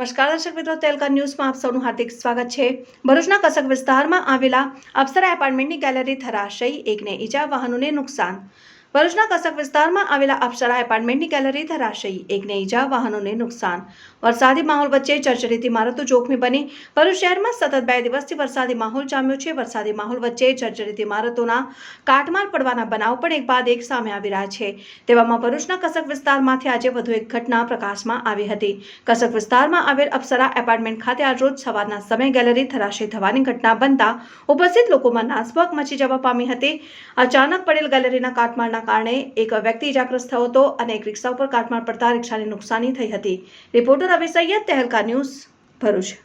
નમસ્કાર, દર્શક મિત્રો, તેલકા ન્યૂઝમાં આપ સૌનું હાર્દિક સ્વાગત છે. ભરૂચના કસક વિસ્તારમાં આવેલા અપ્સરા એપાર્ટમેન્ટની ગેલેરી ધરાશયી એકને ઈજા વાહનોને નુકસાન ભરૂચના કસક વિસ્તારમાં આવેલા અપ્સરા એપાર્ટમેન્ટની ગેલેરી ધરાશયી. એકને ઈજા વાહનોને નુકસાન. વરસાદી માહોલ વચ્ચે જર્જરિત ઇમારતો જોખમી બની. ભરૂચ શહેરમાં સતત બે દિવસથી વરસાદી માહોલ જામ્યો છે. વરસાદી માહોલ વચ્ચે જર્જરિત ઇમારતોના કાટમાર પડવાના બનાવ પણ એક બાદ એક સામે આવી રહ્યા છે. તેવામાં ભરૂચના કસક વિસ્તારમાંથી આજે વધુ એક ઘટના પ્રકાશમાં આવી હતી. કસક વિસ્તારમાં આવેલ અપ્સરા એપાર્ટમેન્ટ ખાતે આજ રોજ સવારના સમય ગેલેરી ધરાશય થવાની ઘટના બનતા ઉપસ્થિત લોકોમાં નાસભાગ મચી જવા પામી હતી. અચાનક પડેલ ગેલેરીના કાટમાળના અકસ્માતના કારણે એક વ્યક્તિ ઇજાગ્રસ્ત થયો હતો અને એક રિક્ષા ઉપર કાટમાળ પડતા રિક્ષાની નુકસાની થઈ હતી reporter Abhay Sayed, Tehelka news, Bharuch